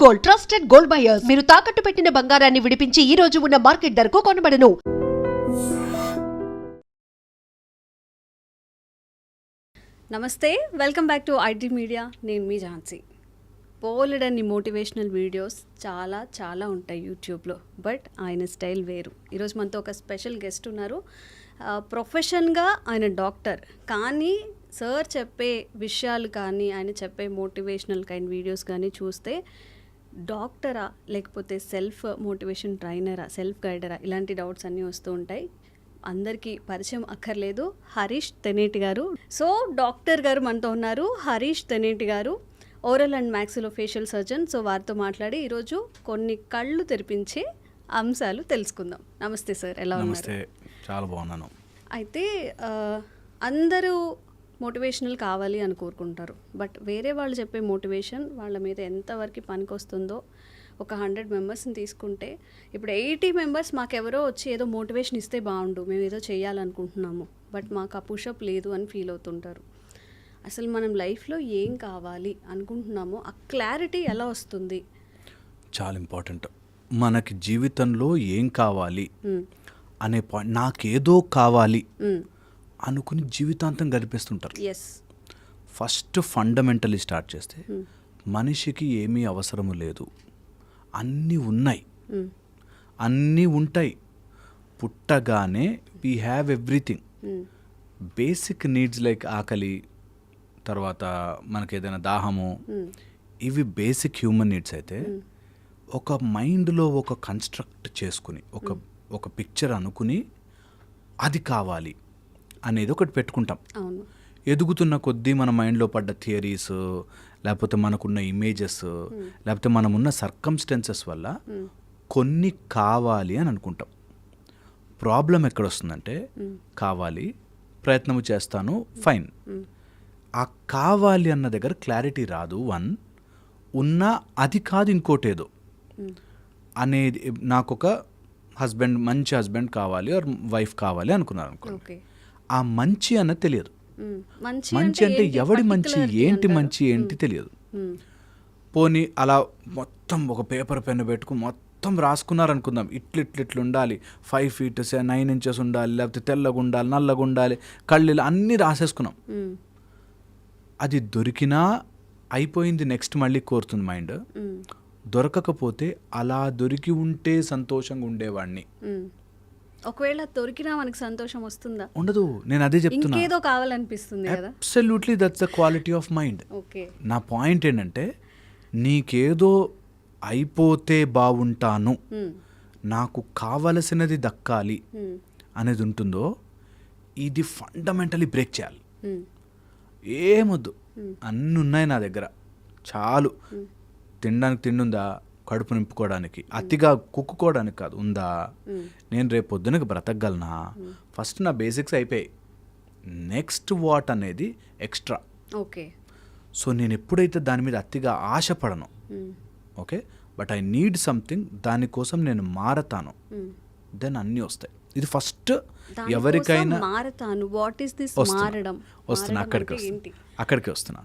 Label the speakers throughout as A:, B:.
A: Gold trusted gold buyers మీరు తాకట్టు పెట్టిన బంగారాన్ని విడిపించి ఈ రోజు ఉన్న మార్కెట్ ధరకు కొనబడను.
B: నమస్తే welcome back to IT media నేను మీ ఝాన్సీ. పోలెడన్ని మోటివేషనల్ వీడియోస్ చాలా చాలా ఉంటాయి యూట్యూబ్లో బట్ ఆయన స్టైల్ వేరు. ఈరోజు మనతో ఒక స్పెషల్ గెస్ట్ ఉన్నారు. ప్రొఫెషన్గా ఆయన డాక్టర్ కానీ సార్ చెప్పే విషయాలు కానీ ఆయన చెప్పే మోటివేషనల్ కైండ్ వీడియోస్ కానీ చూస్తే డాక్టరా లేకపోతే సెల్ఫ్ మోటివేషన్ ట్రైనరా సెల్ఫ్ గైడరా? ఇలాంటి డౌట్స్ అన్నీ వస్తూ ఉంటాయి. అందరికీ పరిచయం అక్కర్లేదు. హరీష్ తెనేటి గారు. సో డాక్టర్ గారు మనతో ఉన్నారు. Harish Teneti garu oral and maxillofacial surgeon. So వారితో మాట్లాడి ఈరోజు కొన్ని కళ్ళు తెరిపించే అంశాలు తెలుసుకుందాం. నమస్తే సార్. ఎలా ఉన్నారు?
C: నమస్తే. చాలా బాగున్నాను.
B: అయితే అందరూ మోటివేషనల్ కావాలి అని కోరుకుంటారు. బట్ వేరే వాళ్ళు చెప్పే మోటివేషన్ వాళ్ళ మీద ఎంతవరకు పనికొస్తుందో ఒక హండ్రెడ్ మెంబర్స్ని తీసుకుంటే ఇప్పుడు ఎయిటీ మెంబర్స్ మాకెవరో వచ్చి ఏదో మోటివేషన్ ఇస్తే బాగుండు మేము ఏదో చేయాలనుకుంటున్నాము బట్ మాకు ఆ పుషప్ లేదు అని ఫీల్ అవుతుంటారు. అసలు మనం లైఫ్లో ఏం కావాలి అనుకుంటున్నామో ఆ క్లారిటీ ఎలా వస్తుంది?
C: చాలా ఇంపార్టెంట్. మనకి జీవితంలో ఏం కావాలి అనే పాయింట్ నాకేదో కావాలి అనుకుని జీవితాంతం గడిపేస్తుంటారు.
B: ఎస్
C: ఫస్ట్ ఫండమెంటలీ స్టార్ట్ చేస్తే మనిషికి ఏమీ అవసరము లేదు. అన్నీ ఉన్నాయి. అన్నీ ఉంటాయి. పుట్టగానే we have everything basic needs like ఆకలి తర్వాత మనకి ఏదైనా దాహము ఇవి బేసిక్ హ్యూమన్ నీడ్స్ అయితే ఒక మైండ్లో ఒక కన్స్ట్రక్ట్ చేసుకుని ఒక ఒక పిక్చర్ అనుకుని అది కావాలి. అనేది ఒకటి పెట్టుకుంటాం.
B: అవును.
C: ఎదుగుతున్న కొద్దీ మన మైండ్లో పడ్డ థియరీస్ లేకపోతే మనకున్న ఇమేజెస్ లేకపోతే మనమున్న సర్కమ్స్టెన్సెస్ వల్ల కొన్ని కావాలి అని అనుకుంటాం. ప్రాబ్లం ఎక్కడ వస్తుందంటే కావాలి ప్రయత్నము చేస్తాను ఫైన్. ఆ కావాలి అన్న దగ్గర క్లారిటీ రాదు వన్. ఉన్నా అది కాదు ఇంకోటేదో. అనేది నాకు ఒక హస్బెండ్ మంచి హస్బెండ్ కావాలి ఆర్ వైఫ్ కావాలి అనుకున్నారు అనుకో
B: ఓకే.
C: ఆ మంచి అన్నది తెలియదు
B: మంచి
C: అంటే? ఎవడి మంచి ఏంటి. మంచి ఏంటి తెలియదు. పోనీ అలా మొత్తం ఒక పేపర్ పెన్ను పెట్టుకుని మొత్తం రాసుకున్నారు అనుకుందాం ఇట్లు ఇట్లు ఇట్లు ఉండాలి ఫైవ్ ఫీట్ నైన్ ఇంచెస్ ఉండాలి లేకపోతే తెల్లగా ఉండాలి నల్లగా ఉండాలి కళ్ళు అన్నీ రాసేసుకున్నాం. అది దొరికినా అయిపోయింది నెక్స్ట్ మళ్ళీ కోరుతుంది మైండ్. దొరకకపోతే అలా దొరికి ఉంటే సంతోషంగా ఉండేవాడిని.
B: ఒకవేళ దొరికినా మనకి సంతోషం వస్తుందా?
C: ఉండదు. నేను అదే చెప్తున్నా.
B: ఇంకేదో కావాలనిపిస్తుంది కదా.
C: Absolutely that's the quality of mind
B: okay
C: నా పాయింట్ ఏంటంటే నీకేదో అయిపోతే బాగుంటాను
B: మ్మ్.
C: నాకు కావలసినది దక్కాలి
B: మ్మ్.
C: అనేది ఉంటుందో ఇది ఫండమెంటలీ బ్రేక్ చేయాలి.
B: మ్మ్.
C: ఏమొద్దు. అన్నీ ఉన్నాయి నా దగ్గర. చాలు. తినడానికి తిండి ఉందా? కడుపు నింపుకోవడానికి అతిగా కుక్కుకోవడానికి కాదు ఉందా? నేను రేపు పొద్దునకి బ్రతకగలనా? ఫస్ట్ నా బేసిక్స్ అయిపోయాయి. నెక్స్ట్ వాట్ అనేది ఎక్స్ట్రా.
B: ఓకే.
C: సో నేను ఎప్పుడైతే దాని మీద అతిగా ఆశపడను. Okay? But I need something దానికోసం నేను మారతాను. దెన్ అన్నీ వస్తాయి. ఇది ఫస్ట్ ఎవరికైనా
B: మారతాను. వాట్ ఈస్ దిస్
C: వస్తున్నా. అక్కడికి వస్తున్నా. అక్కడికి వస్తున్నా.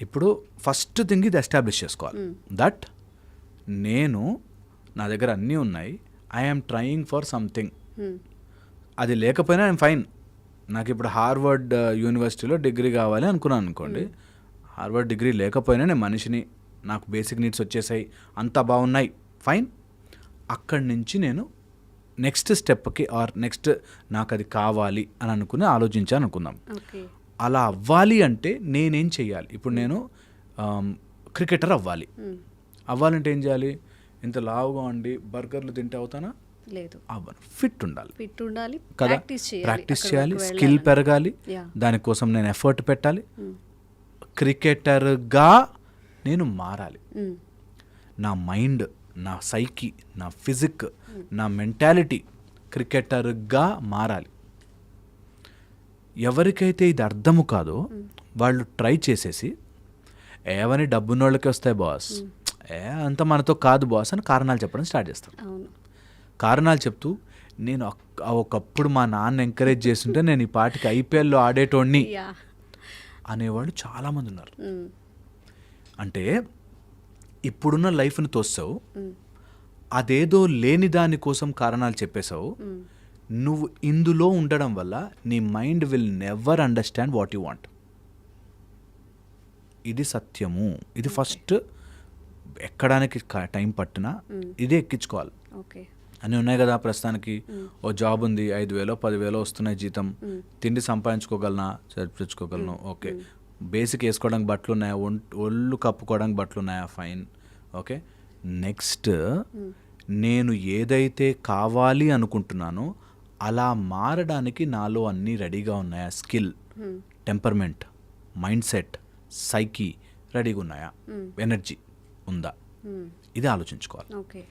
C: ఇప్పుడు ఫస్ట్ థింగ్ ఇది ఎస్టాబ్లిష్ చేసుకోవాలి. దట్ నేను నా దగ్గర అన్నీ ఉన్నాయి. I'm trying for something. అది లేకపోయినా ఐఎమ్ ఫైన్ నాకు ఇప్పుడు హార్వర్డ్ యూనివర్సిటీలో డిగ్రీ కావాలి అనుకున్నాను అనుకోండి. హార్వర్డ్ డిగ్రీ లేకపోయినా నేను మనిషిని నాకు బేసిక్ నీడ్స్ వచ్చేసాయి. అంతా బాగున్నాయి. ఫైన్ అక్కడి నుంచి నేను నెక్స్ట్ స్టెప్కి ఆర్ నెక్స్ట్ నాకు అది కావాలి అని అనుకుని ఆలోచించాను అనుకుందాం. అలా అవ్వాలి అంటే నేనేం చెయ్యాలి? ఇప్పుడు నేను క్రికెటర్ అవ్వాలి.
B: మ్మ్.
C: అవ్వాలంటే ఏం చేయాలి? ఇంత లావుగా ఉండి బర్గర్లు తింటే అవుతానా?
B: లేదు.
C: అవ్వను. ఫిట్ ఉండాలి.
B: ఫిట్ ఉండాలి.
C: కదా?
B: ప్రాక్టీస్ చేయాలి.
C: స్కిల్. పెరగాలి. దానికోసం నేను ఎఫర్ట్ పెట్టాలి. క్రికెటర్గా నేను మారాలి.
B: మ్మ్.
C: నా మైండ్ నా సైకి నా ఫిజిక్ నా మెంటాలిటీ క్రికెటర్గా మారాలి. ఎవరికైతే ఇది అర్థము కాదో వాళ్ళు ట్రై చేసేసి ఏవని డబ్బున్నోళ్ళకి వస్తాయి బాస్ ఏ అంత మనతో కాదు బాస్ అని కారణాలు చెప్పడం స్టార్ట్ చేస్తాను
B: అవును.
C: కారణాలు చెప్తూ నేను ఒక్- ఒకప్పుడు మా నాన్న ఎంకరేజ్ చేస్తుంటే నేను ఈ పాటికి ఐపీఎల్లో ఆడేటోడిని అనేవాళ్ళు చాలామంది ఉన్నారు. అంటే ఇప్పుడున్న లైఫ్ని తోస్తావు. అదేదో లేని దాని కోసం కారణాలు చెప్పేశావు. నువ్వు ఇందులో ఉండడం వల్ల నీ mind will never understand what you want. ఇది సత్యము. ఇది ఫస్ట్ ఎక్కడానికి టైం పట్టినా ఇదే ఎక్కించుకోవాలి.
B: ఓకే.
C: అని ఉన్నాయి కదా ప్రస్తుతానికి. ఓ జాబ్ ఉంది ఐదు వేలో పదివేలో వస్తున్నాయి జీతం. తిండి సంపాదించుకోగలనా? చర్చించుకోగలను ఓకే. బేసిక్ వేసుకోవడానికి బట్టలు ఉన్నాయా ఒళ్ళు కప్పుకోవడానికి బట్టలు ఉన్నాయా ఫైన్. ఓకే. నెక్స్ట్ నేను ఏదైతే కావాలి అనుకుంటున్నానో అలా మారడానికి నాలో అన్నీ రెడీగా ఉన్నాయా? Skill temperament mind set psyche రెడీగా ఉన్నాయా? ఎనర్జీ. ఉందా. ఇది ఆలోచించుకోవాలి.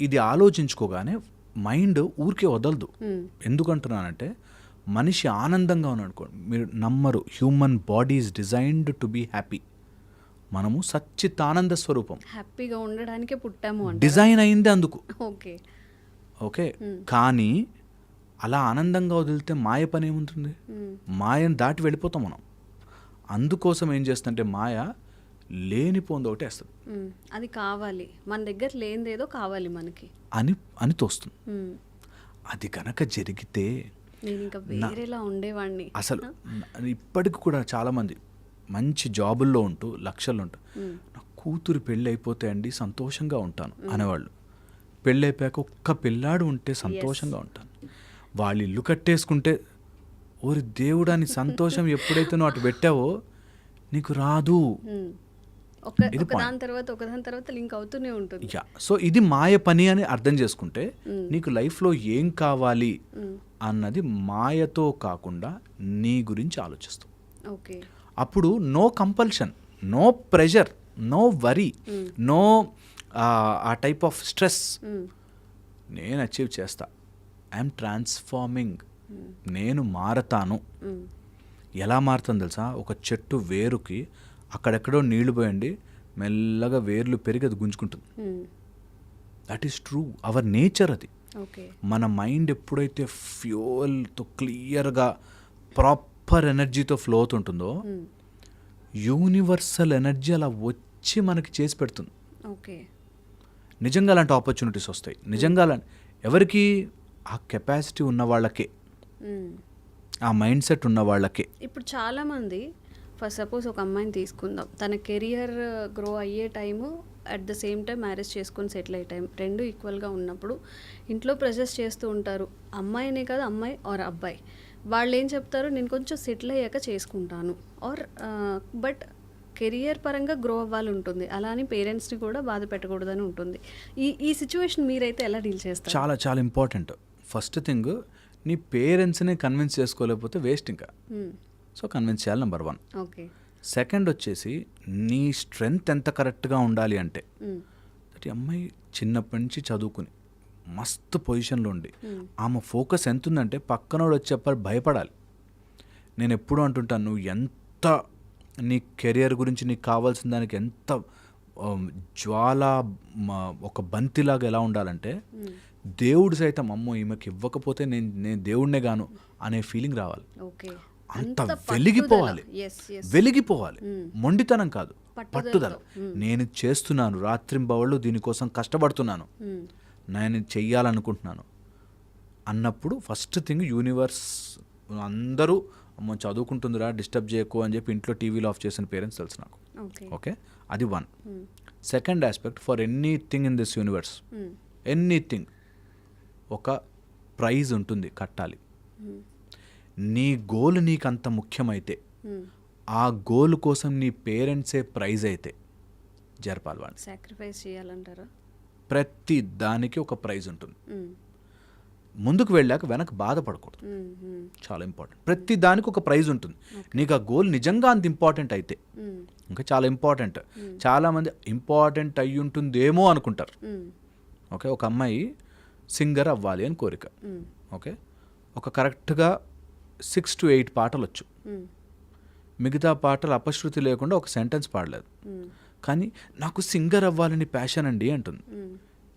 C: ఇది ఆలోచించుకోగానే మైండ్ ఊరికే వదలదు. ఎందుకంటున్నానంటే మనిషి ఆనందంగా ఉన్నాడు మీరు నమ్మరు. Human body is designed to be happy. మనము సచ్చిత్ ఆనంద స్వరూపం.
B: హ్యాపీగా ఉండడానికే పుట్టాము
C: డిజైన్ అయింది అందుకు.
B: ఓకే.
C: ఓకే. కానీ అలా ఆనందంగా వదిలితే మాయ పని ఏముంటుంది. మాయను దాటి వెళ్ళిపోతాం మనం. అందుకోసం ఏం చేస్తుందంటే మాయ లేనిపోంది ఒకటి వేస్తుంది.
B: అది కావాలి. మన దగ్గర లేనిదేదో కావాలి మనకి.
C: అని అని తోస్తుంది. అది కనుక జరిగితే
B: నేను ఇంకా వేరేలా ఉండేవాడిని
C: అసలు ఇప్పటికి కూడా చాలామంది మంచి జాబుల్లో ఉంటూ లక్షలు ఉంటూ నా కూతురు పెళ్ళి అయిపోతే అండి సంతోషంగా ఉంటాను అనేవాళ్ళు. పెళ్ళి అయిపోయాక ఒక్క పిల్లాడు ఉంటే సంతోషంగా ఉంటాను. వాళ్ళు ఇల్లు కట్టేసుకుంటే ఓరి దేవుడా నీ సంతోషం ఎప్పుడైతే నువ్వు అటు పెట్టావో నీకు రాదు.
B: మ్మ్. ఒక
C: ఇది
B: ఒక దాని తర్వాత ఒక దాని తర్వాత లింక్ అవుతూనే ఉంటుంది.
C: యా. సో ఇది మాయ పని అని అర్థం చేసుకుంటే నీకు లైఫ్లో ఏం కావాలి అన్నది మాయతో కాకుండా నీ గురించి ఆలోచిస్తావు
B: ఓకే.
C: అప్పుడు no compulsion no pressure no worry no a type of stress. నేను అచీవ్ చేస్తా. ఐఎమ్ ట్రాన్స్ఫార్మింగ్ నేను మారతాను. ఎలా మారుతుంది తెలుసా? ఒక చెట్టు వేరుకి అక్కడెక్కడో నీళ్ళు పోయండి మెల్లగా వేర్లు పెరిగి అది గుంజుకుంటుంది. That is true our nature అది.
B: ఓకే
C: మన మైండ్ ఎప్పుడైతే ఫ్యూయల్తో క్లియర్గా ప్రాపర్ ఎనర్జీతో ఫ్లో అవుతుంటుందో. యూనివర్సల్ ఎనర్జీ అలా వచ్చి మనకి చేసి పెడుతుంది.
B: ఓకే
C: నిజంగా అలాంటి ఆపర్చునిటీస్ వస్తాయి. నిజంగా అలా ఎవరికి ఆ కెపాసిటీ ఉన్న వాళ్ళకే
B: మ్మ్.
C: ఆ మైండ్ సెట్ ఉన్న వాళ్ళకే.
B: ఇప్పుడు చాలామంది ఫర్ సపోజ్ ఒక అమ్మాయిని తీసుకుందాం. తన కెరియర్ గ్రో అయ్యే time at the same time marriage చేసుకొని సెటిల్ అయ్యే టైం. రెండు ఈక్వల్గా ఉన్నప్పుడు ఇంట్లో ప్రెజెస్ చేస్తూ ఉంటారు. అమ్మాయినే కాదు అమ్మాయి ఆర్ అబ్బాయి. వాళ్ళు ఏం చెప్తారు? నేను కొంచెం సెటిల్ అయ్యాక చేసుకుంటాను. ఆర్ బట్ కెరియర్ పరంగా గ్రో అవ్వాలి ఉంటుంది అలా అని పేరెంట్స్ని కూడా బాధ పెట్టకూడదని ఉంటుంది. ఈ ఈ సిచ్యువేషన్ మీరైతే ఎలా డీల్ చేస్తారు?
C: చాలా చాలా ఇంపార్టెంట్ ఫస్ట్ థింగ్ నీ పేరెంట్స్ని కన్విన్స్ చేసుకోలేకపోతే వేస్ట్ ఇంకా.
B: మ్మ్.
C: సో కన్విన్స్ చేయాలి నెంబర్ వన్ సెకండ్ వచ్చేసి నీ స్ట్రెంగ్త్ ఎంత కరెక్ట్గా ఉండాలి అంటే ఈ అమ్మాయి చిన్నప్పటి నుంచి చదువుకుని మస్తు పొజిషన్లో ఉండి ఆమె ఫోకస్ ఎంత ఉందంటే పక్కనోడు వచ్చి చెప్పాలి భయపడాలి. నేను ఎప్పుడూ అంటుంటాను నువ్వు ఎంత నీ కెరియర్ గురించి నీకు కావాల్సిన దానికి ఎంత జ్వాల ఒక బంతిలాగా ఎలా ఉండాలంటే దేవుడు సైతం అమ్మో ఈమెకి ఇవ్వకపోతే నేను నేను దేవుడినే గాను అనే ఫీలింగ్ రావాలి.
B: ఓకే.
C: అంత వెలిగిపోవాలి. వెలిగిపోవాలి. మొండితనం కాదు. పట్టుదల. నేను చేస్తున్నాను రాత్రింబవళ్ళు దీనికోసం కష్టపడుతున్నాను. నేను చెయ్యాలనుకుంటున్నాను. అన్నప్పుడు ఫస్ట్ థింగ్ యూనివర్స్ అందరూ అమ్మ చదువుకుంటుందిరా డిస్టర్బ్ చేయకు అని చెప్పి ఇంట్లో టీవీలో ఆఫ్ చేసిన పేరెంట్స్ తెలుసు నాకు.
B: ఓకే
C: ఓకే అది one second aspect for anything in this universe anything ఒక ప్రైజ్ ఉంటుంది కట్టాలి. నీ గోల్ నీకు అంత ముఖ్యమైతే ఆ గోల్ కోసం నీ పేరెంట్సే ప్రైజ్ అయితే జరపాలి వాడిని
B: సాక్రిఫైస్ చేయాలంటారా?
C: ప్రతి దానికి ఒక ప్రైజ్ ఉంటుంది. ముందుకు వెళ్ళాక వెనక బాధపడకూడదు. చాలా ఇంపార్టెంట్. ప్రతి దానికి ఒక ప్రైజ్ ఉంటుంది. నీకు ఆ గోల్ నిజంగా అంత ఇంపార్టెంట్ అయితే ఇంకా చాలా ఇంపార్టెంట్. చాలామంది ఇంపార్టెంట్ అయి ఉంటుందేమో అనుకుంటారు. ఓకే ఒక అమ్మాయి సింగర్ అవ్వాలి అని కోరిక. ఓకే ఒక కరెక్ట్గా సిక్స్ టు ఎయిట్ పాటలు వచ్చు మిగతా పాటలు అపశృతి లేకుండా ఒక సెంటెన్స్ పాడలేదు. కానీ నాకు సింగర్ అవ్వాలని ప్యాషన్ అండి అంటుంది.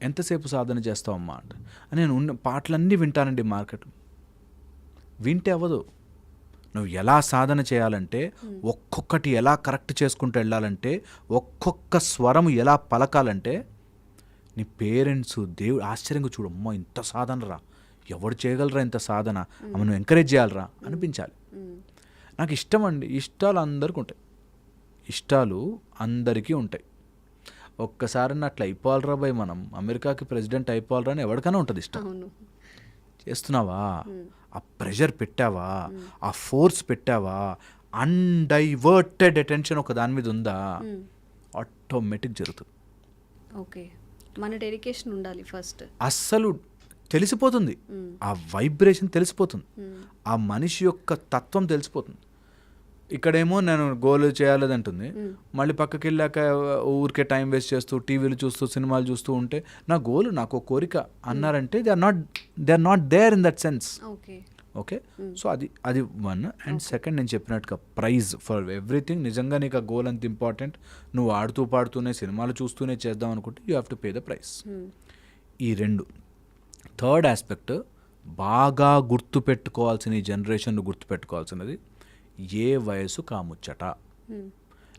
C: ఎంతసేపు సాధన చేస్తావమ్మా అంటే. నేను ఉన్న పాటలన్నీ వింటానండి మార్కెట్ వింటే అవ్వదు. నువ్వు ఎలా సాధన చేయాలంటే ఒక్కొక్కటి ఎలా కరెక్ట్ చేసుకుంటూ వెళ్ళాలంటే ఒక్కొక్క స్వరం ఎలా పలకాలంటే నీ పేరెంట్స్ దేవుడు ఆశ్చర్యంగా చూడు అమ్మో ఇంత సాధన రా ఎవడు చేయగలరా ఇంత సాధన? మనం ఎంకరేజ్ చేయాలరా అనిపించాలి. నాకు ఇష్టం అండి. ఇష్టాలు అందరికీ ఉంటాయి. ఇష్టాలు అందరికీ ఉంటాయి. ఒక్కసారి అట్లా అయిపోవాలరా భయ్ మనం. అమెరికాకి ప్రెసిడెంట్ అయిపోవాలరా అని ఎవరికైనా ఉంటుంది ఇష్టం. చేస్తున్నావా? ఆ ప్రెషర్ పెట్టావా? ఆ ఫోర్స్ పెట్టావా? అన్డైవర్టెడ్ అటెన్షన్ ఒక దాని మీద ఉందా? ఆటోమేటిక్ జరుగుతుంది.
B: ఓకే. మన డెడికేషన్ ఉండాలి ఫస్ట్.
C: అస్సలు తెలిసిపోతుంది. ఆ వైబ్రేషన్ తెలిసిపోతుంది. ఆ మనిషి యొక్క తత్వం తెలిసిపోతుంది. ఇక్కడేమో నేను గోల్ చేయాలదంటుంది. మళ్ళీ పక్కకి వెళ్ళాక ఊరికే టైం వేస్ట్ చేస్తూ టీవీలు చూస్తూ సినిమాలు చూస్తూ ఉంటే నా గోల్ నాకు కోరిక అన్నారంటే they are not they are not there in that sense
B: okay.
C: Okay? So అది అది వన్. అండ్ సెకండ్ నేను చెప్పినట్టుగా ప్రైజ్ ఫర్ ఎవ్రీథింగ్. నిజంగా నీకు ఆ గోల్ అంత ఇంపార్టెంట్. నువ్వు ఆడుతూ పాడుతూనే సినిమాలు చూస్తూనే చేద్దాం అనుకుంటే you have to pay the price ఈ రెండు. థర్డ్ ఆస్పెక్ట్ బాగా గుర్తుపెట్టుకోవాల్సిన ఈ జనరేషన్ గుర్తుపెట్టుకోవాల్సినది ఏ వయసు కాముచ్చట.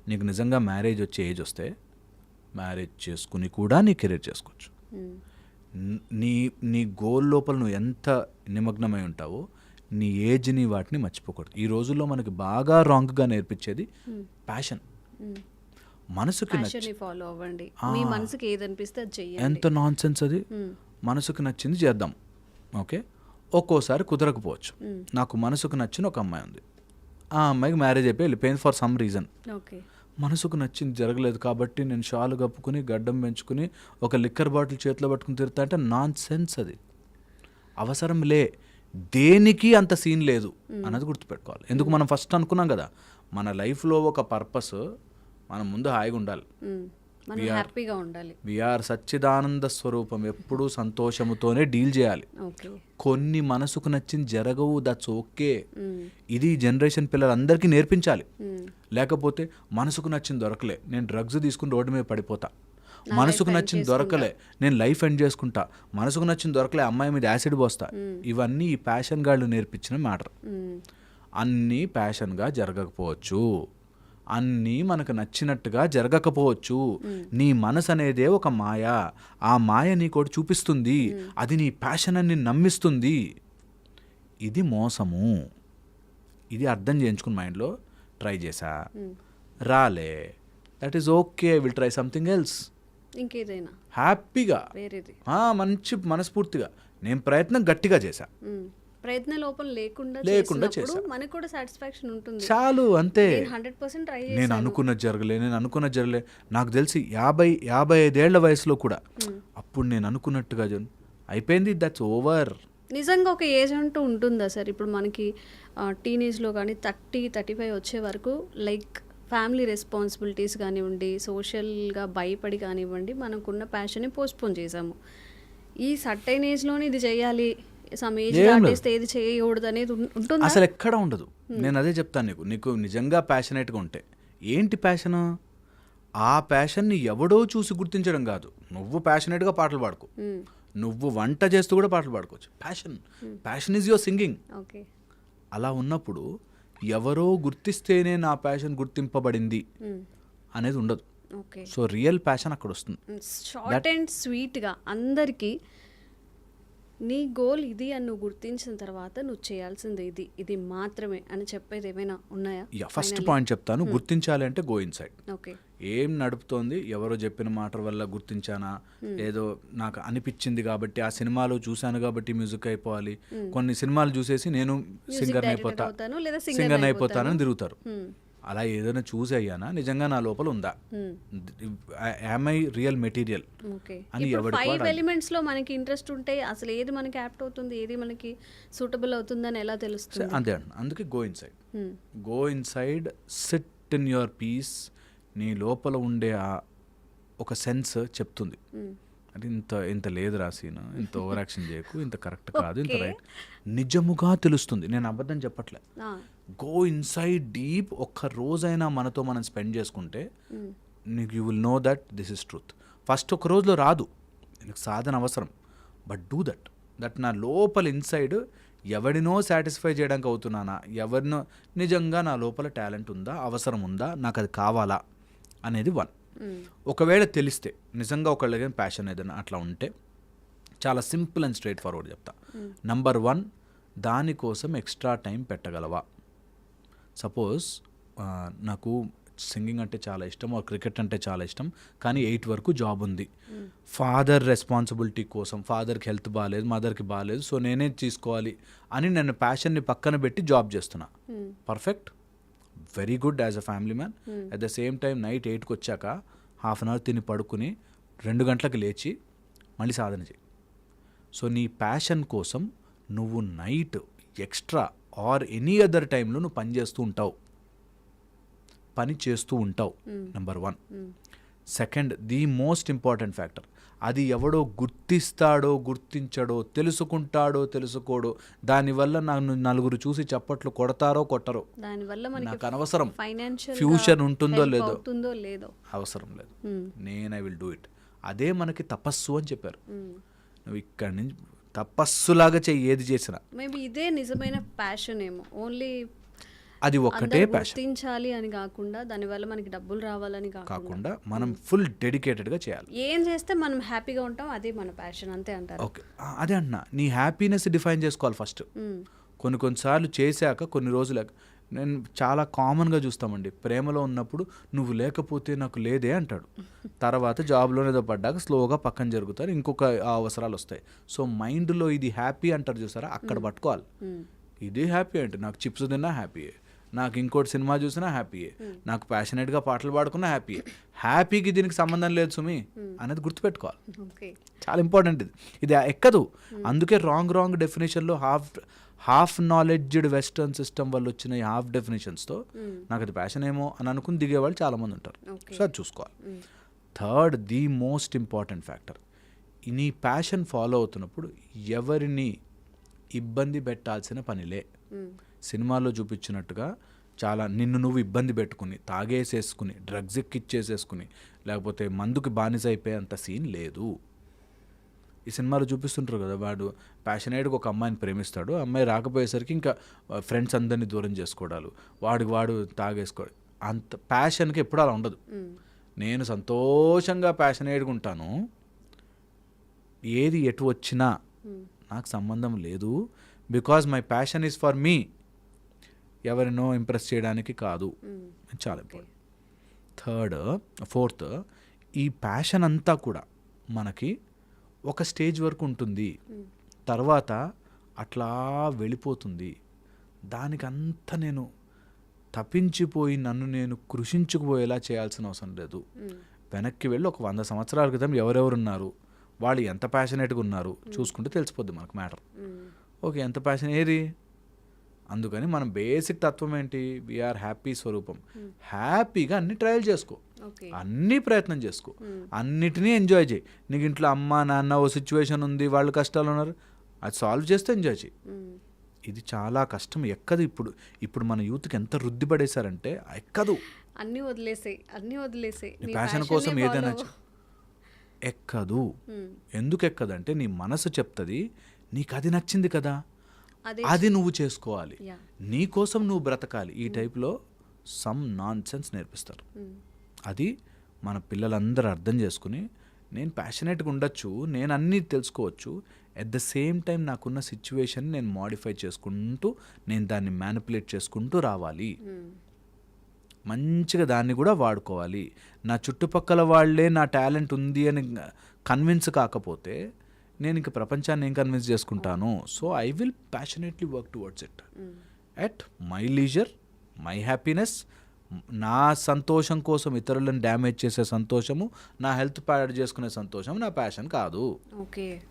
C: నీకు నిజంగా మ్యారేజ్ వచ్చే ఏజ్ వస్తే మ్యారేజ్ చేసుకుని కూడా నీ కెరీర్ చేసుకోవచ్చు. న్- నీ గోల్ లోపల నువ్వు ఎంత నిమగ్నమై ఉంటావో నీ ఏజ్ని వాటిని మర్చిపోకూడదు. ఈ రోజుల్లో మనకి బాగా రాంగ్గా నేర్పించేది ప్యాషన్. మనసుకి
B: ఫాలో అవ్వండి. మీ మనసుకి ఏది అనిపిస్తే అది చెయ్యండి.
C: ఎంత నాన్ సెన్స్ అది మనసుకు నచ్చింది చేద్దాం. ఓకే? ఒక్కోసారి కుదరకపోవచ్చు. నాకు మనసుకు నచ్చిన ఒక అమ్మాయి ఉంది. ఆ అమ్మాయికి మ్యారేజ్ అయిపోయి వెళ్ళిపోయింది ఫర్ సమ్ రీజన్ మనసుకు నచ్చింది జరగలేదు కాబట్టి నేను షాలు కప్పుకుని గడ్డం పెంచుకుని ఒక లిక్కర్ బాటిల్ చేతిలో పట్టుకుని తిరుగుతా అంటే నాన్ సెన్స్ అది. అవసరం లే. దేనికి అంత సీన్ లేదు అన్నది గుర్తుపెట్టుకోవాలి. ఎందుకు మనం ఫస్ట్ అనుకున్నాం కదా మన లైఫ్లో ఒక పర్పస్ మనం ముందు హాయిగా ఉండాలి.
B: మనం హ్యాపీగా ఉండాలి.
C: విఆర్ సచ్చిదానంద స్వరూపం. ఎప్పుడూ సంతోషముతోనే డీల్ చేయాలి. కొన్ని మనసుకు నచ్చింది జరగవు దట్స్ ఓకే. ఇది జనరేషన్ పిల్లలందరికీ నేర్పించాలి. లేకపోతే మనసుకు నచ్చింది దొరకలే. నేను డ్రగ్స్ తీసుకుని రోడ్డు మీద పడిపోతా. మనసుకు నచ్చింది దొరకలే. నేను లైఫ్ ఎండ్ చేసుకుంటా. మనసుకు నచ్చింది దొరకలే అమ్మాయి మీద యాసిడ్ పోస్తా. ఇవన్నీ ఈ ప్యాషన్ గాళ్ళు నేర్పించిన మ్యాటర్. అన్నీ ప్యాషన్గా జరగకపోవచ్చు. అన్నీ మనకు నచ్చినట్టుగా జరగకపోవచ్చు. నీ మనసు అనేదే ఒక మాయ. ఆ మాయ నీకోటి చూపిస్తుంది. అది నీ ప్యాషన్ అని నమ్మిస్తుంది. ఇది మోసము. ఇది అర్థం చేయించుకుని మైండ్లో ట్రై చేశా రాలే. That is okay will try something else
B: ఇంకేదైనా.
C: హ్యాపీగా మంచి మనస్ఫూర్తిగా. నేను ప్రయత్నం గట్టిగా చేశా
B: మ్మ్. ప్రయత్న లోపం లేకుండా
C: లేకుండా
B: చేసినప్పుడు మనకు కూడా సాటిస్ఫాక్షన్ ఉంటుంది.
C: చాలు అంతే.
B: నేను హండ్రెడ్ పర్సెంట్ ట్రై
C: నేను అనుకున్నది జరగలే నేను అనుకున్నది జరగలే. నాకు తెలిసి యాభై యాభై ఐదేళ్ళ వయసులో కూడా అప్పుడు నేను అనుకున్నట్టుగా అయిపోయింది దట్స్ ఓవర్
B: నిజంగా ఒక ఏజ్ అంటూ ఉంటుందా సార్? ఇప్పుడు మనకి టీనేజ్లో కానీ థర్టీ థర్టీ ఫైవ్ వచ్చే వరకు లైక్ ఫ్యామిలీ రెస్పాన్సిబిలిటీస్ కానివ్వండి సోషల్గా భయపడి కానివ్వండి మనకున్న ప్యాషన్ని పోస్ట్పోన్ చేసాము ఈ సర్టైన్ ఏజ్లోనే ఇది చేయాలి. సమ్ ఏజ్
C: ఏం లేదు.
B: దాటేస్తే ఏది చేయకూడదు అనేది ఉం- ఉంటుందా?
C: అసలు ఎక్కడ ఉండదు. నేను అదే చెప్తాను నీకు. నీకు నిజంగా ప్యాషనేట్గా ఉంటే. ఏంటి ప్యాషన్ ఆ ప్యాషన్ని ఎవడో చూసి గుర్తించడం కాదు. నువ్వు ప్యాషనేట్గా పాటలు పాడుకో. నువ్వు వంట చేస్తూ కూడా పాటలు పాడుకోవచ్చు. Passion passion is your singing అలా ఉన్నప్పుడు ఎవరో గుర్తిస్తేనే నా ప్యాషన్ గుర్తింపబడింది. అనేది ఉండదు. సో రియల్ ప్యాషన్ అక్కడ వస్తుంది.
B: షార్ట్ అండ్ స్వీట్గా అందరికీ నీ గోల్ ఇది అని నువ్వు గుర్తించిన తర్వాత నువ్వు చేయాల్సింది ఇది. ఇది మాత్రమే అని చెప్పేది ఏమైనా ఉన్నాయా?
C: యా ఫస్ట్ పాయింట్ చెప్తాను. గుర్తించాలి అంటే గో ఇన్ సైడ్
B: ఓకే.
C: ఏం నడుపుతోంది ఎవరో చెప్పిన మాట వల్ల గుర్తించానా? ఏదో నాకు అనిపించింది కాబట్టి ఆ సినిమాలో చూశాను కాబట్టి మ్యూజిక్ అయిపోవాలి. కొన్ని సినిమాలు చూసేసి నేను సింగర్
B: director
C: అయిపోతా.
B: అవుతాను లేదా singer
C: సింగర్
B: అయిపోతాను.
C: అయిపోతానని తిరుగుతారు. అలా ఏదైనా చూసి అయ్యానా? నిజంగా నా లోపల ఉందా? యామ్ ఐ రియల్ మెటీరియల్ అని
B: ఫైవ్. ఎలిమెంట్స్లో మనకి ఇంట్రెస్ట్ ఉంటే అసలు ఏది మనకి యాప్ట్ అవుతుంది ఏది మనకి సూటబుల్ అవుతుందని ఎలా తెలుస్తుంది?
C: అంతే అండి. అందుకే go inside. Go inside sit in your peace నీ లోపల ఉండే ఒక సెన్స్ చెప్తుంది. అంటే ఇంత ఇంత లేదు రాసీను ఇంత ఓవర్ యాక్షన్ చేయకు ఇంత కరెక్ట్ కాదు ఇంత. రైట్. నిజముగా తెలుస్తుంది. నేను అబద్ధం చెప్పట్లే. గో ఇన్సైడ్ డీప్ ఒక్క రోజైనా మనతో మనం స్పెండ్ చేసుకుంటే. నీకు you will know that this is truth first ఒక రోజులో రాదు. నీకు సాధన అవసరం. బట్ డూ దట్ దట్ నా లోపల ఇన్సైడ్ ఎవడినో సాటిస్ఫై చేయడానికి అవుతున్నానా? ఎవరినో నిజంగా నా లోపల టాలెంట్ ఉందా? అవసరం ఉందా? నాకు అది కావాలా? అనేది వన్ ఒకవేళ తెలిస్తే నిజంగా ఒకళ్ళకి ప్యాషన్ ఏదైనా అట్లా ఉంటే చాలా సింపుల్ అండ్ స్ట్రైట్ ఫార్వర్డ్ చెప్తా. నంబర్ వన్ దానికోసం ఎక్స్ట్రా టైం పెట్టగలవా? సపోజ్ నాకు సింగింగ్ అంటే చాలా ఇష్టం ఆ క్రికెట్ అంటే చాలా ఇష్టం కానీ ఎయిట్ వరకు జాబ్ ఉంది. ఫాదర్ రెస్పాన్సిబిలిటీ కోసం ఫాదర్కి హెల్త్ బాగాలేదు మదర్కి బాగాలేదు సో నేనే తీసుకోవాలి అని నేను ప్యాషన్ని పక్కన పెట్టి జాబ్ చేస్తున్నా. Perfect very good as a family man. At the same time night ఎయిట్కి వచ్చాక హాఫ్ అన్ అవర్ తిని పడుకుని రెండు గంటలకు లేచి మళ్ళీ సాధన చేయి. సో నీ ప్యాషన్ కోసం నువ్వు night extra or any other టైంలో నువ్వు పని చేస్తూ ఉంటావు. పని చేస్తూ ఉంటావు. Number one. Second the most important factor. అది ఎవడో గుర్తిస్తాడో గుర్తించడో తెలుసుకుంటాడో తెలుసుకోడో దానివల్ల నన్ను నలుగురు చూసి చప్పట్లు కొడతారో కొట్టరో.
B: దానివల్ల
C: నాకు అనవసరం.
B: ఫైనాన్షియల్
C: ఫ్యూచర్ ఉంటుందో లేదో.
B: లేదో.
C: అవసరం లేదు. నేను ఐ విల్ డూ ఇట్. అదే మనకి తపస్సు అని చెప్పారు. నువ్వు ఇక్కడి నుంచి తపస్సులాగా చెయ్యి ఏది చేసినా.
B: మేబీ ఇదే నిజమైన ప్యాషన్ ఏమో. ఓన్లీ
C: అది ఒక్కటే
B: గుర్తించాలి అని కాకుండా దానివల్ల మనకి డబ్బులు రావాలని కాకుండా.
C: మనం ఫుల్ డెడికేటెడ్గా చేయాలి.
B: ఏం చేస్తే మనం హ్యాపీగా ఉంటాం అదే మన ప్యాషన్ అంతే అంటారు.
C: ఓకే. అదే అంటున్నా నీ హ్యాపీనెస్ డిఫైన్ చేసుకోవాలి ఫస్ట్ కొన్ని కొన్నిసార్లు చేశాక కొన్ని రోజులు నేను చాలా కామన్గా చూస్తామండి. ప్రేమలో ఉన్నప్పుడు నువ్వు లేకపోతే నాకు లేదే అంటాడు. తర్వాత జాబ్లోనే ఏదో పడ్డాక స్లోగా పక్కన జరుగుతారు ఇంకొక అవసరాలు వస్తాయి. సో మైండ్లో ఇది హ్యాపీ అంటారు చూసారా? అక్కడ పట్టుకోవాలి. ఇది హ్యాపీ అంటే నాకు చిప్స్ తిన్నా హ్యాపీయే నాకు ఇంకోటి సినిమా చూసినా హ్యాపీయే నాకు ప్యాషనెట్గా పాటలు పాడుకున్నా హ్యాపీయే హ్యాపీకి దీనికి సంబంధం లేదు సుమి. అనేది గుర్తుపెట్టుకోవాలి. చాలా ఇంపార్టెంట్ ఇది. ఇది ఎక్కదు. అందుకే wrong wrong డెఫినేషన్లో half half knowledged western system వల్ల వచ్చిన ఈ హాఫ్ డెఫినేషన్స్తో నాకు అది ప్యాషన్ ఏమో అని అనుకుని దిగేవాళ్ళు చాలామంది ఉంటారు. సో అది చూసుకోవాలి. Third the most important factor నీ ప్యాషన్ ఫాలో అవుతున్నప్పుడు ఎవరిని ఇబ్బంది పెట్టాల్సిన పనిలే సినిమాలో చూపించినట్టుగా చాలా నిన్ను నువ్వు ఇబ్బంది పెట్టుకుని తాగేసేసుకుని డ్రగ్స్ ఎక్కిచ్చేసేసుకుని లేకపోతే మందుకి బానిస అయిపోయేంత సీన్ లేదు. ఈ సినిమాలో చూపిస్తుంటారు కదా వాడు ప్యాషనేట్గా ఒక అమ్మాయిని ప్రేమిస్తాడు. అమ్మాయి రాకపోయేసరికి ఇంకా ఫ్రెండ్స్ అందరినీ దూరం చేసుకోవడాలు వాడికి వాడు తాగేసుకోవడం అంత ప్యాషన్కి ఎప్పుడు అలా ఉండదు. నేను సంతోషంగా ప్యాషనేట్గా ఉంటాను. ఏది ఎటు వచ్చినా నాకు సంబంధం లేదు. Because my passion is for me. ఎవరినో ఇంప్రెస్ చేయడానికి కాదు. చాలా ఇంపార్టెంట్ థర్డ్ ఫోర్త్ ఈ ప్యాషన్ అంతా కూడా మనకి ఒక స్టేజ్ వరకు ఉంటుంది. తర్వాత అట్లా వెళ్ళిపోతుంది. దానికి అంతా నేను తప్పించిపోయి నన్ను నేను కృషించుకుపోయేలా చేయాల్సిన అవసరం లేదు. వెనక్కి వెళ్ళి ఒక వంద సంవత్సరాల క్రితం ఎవరెవరు ఉన్నారు వాళ్ళు ఎంత ప్యాషనేట్గా ఉన్నారు? చూసుకుంటే తెలిసిపోద్ది మనకు మ్యాటర్ ఓకే ఎంత ప్యాషన్ ఏది? అందుకని మనం బేసిక్ తత్వం ఏంటి? వీఆర్ హ్యాపీ స్వరూపం. హ్యాపీగా అన్ని ట్రయల్ చేసుకో. అన్ని ప్రయత్నం చేసుకో. అన్నిటినీ ఎంజాయ్ చేయి. నీకు ఇంట్లో అమ్మ నాన్న ఓ సిచ్యువేషన్ ఉంది వాళ్ళు కష్టాలు ఉన్నారు. అది సాల్వ్ చేస్తే ఎంజాయ్ చేయి. ఇది చాలా కష్టం. ఎక్కదు ఇప్పుడు. ఇప్పుడు మన యూత్కి ఎంత రుద్ది పడేశారంటే ఎక్కదు.
B: అన్ని వదిలేసాయి. అన్ని వదిలేసాయి.
C: నీ ప్యాషన్ కోసం ఏదైనా ఎక్కదు. ఎందుకు ఎక్కదంటే నీ మనసు చెప్తుంది నీకు అది నచ్చింది కదా.
B: అదే
C: నువ్వు చేసుకోవాలి. నీ కోసం నువ్వు బ్రతకాలి. ఈ టైప్లో సమ్ నాన్ సెన్స్ నేర్పిస్తారు అది మన పిల్లలందరూ అర్థం చేసుకుని నేను ప్యాషనేట్గా ఉండొచ్చు నేను అన్నీ తెలుసుకోవచ్చు. ఎట్ ద సేమ్ టైం నాకున్న సిచ్యువేషన్ నేను మాడిఫై చేసుకుంటూ నేను దాన్ని మ్యానిపులేట్ చేసుకుంటూ రావాలి. మంచిగా దాన్ని కూడా వాడుకోవాలి. నా చుట్టుపక్కల వాళ్ళే నా టాలెంట్ ఉంది అని కన్విన్స్ కాకపోతే నేను ఇంక ప్రపంచాన్ని ఏం కన్విన్స్ చేసుకుంటాను? So I will passionately work towards it at my leisure my happiness నా సంతోషం కోసం ఇతరులను డ్యామేజ్ చేసే సంతోషము నా హెల్త్ ప్యాడ్ చేసుకునే సంతోషం నా ప్యాషన్ కాదు.
B: ఓకే.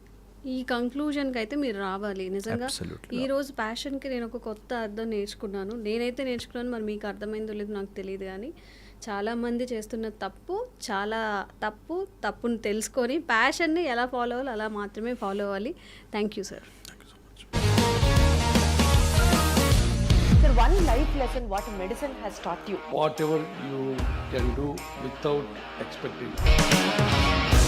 B: ఈ కంక్లూజన్కి అయితే మీరు రావాలి. నిజంగా. ఈ రోజు ప్యాషన్కి నేను ఒక కొత్త అర్థం నేర్చుకున్నాను. నేనైతే నేర్చుకున్నాను మరి మీకు అర్థమైందో లేదో నాకు తెలియదు కానీ చాలామంది చేస్తున్న తప్పు చాలా తప్పు తప్పును తెలుసుకొని ప్యాషన్ని ఎలా ఫాలో అవ్వాలి అలా మాత్రమే ఫాలో అవ్వాలి. Thank you sir
D: one life lesson what medicine
E: has taught you what without expecting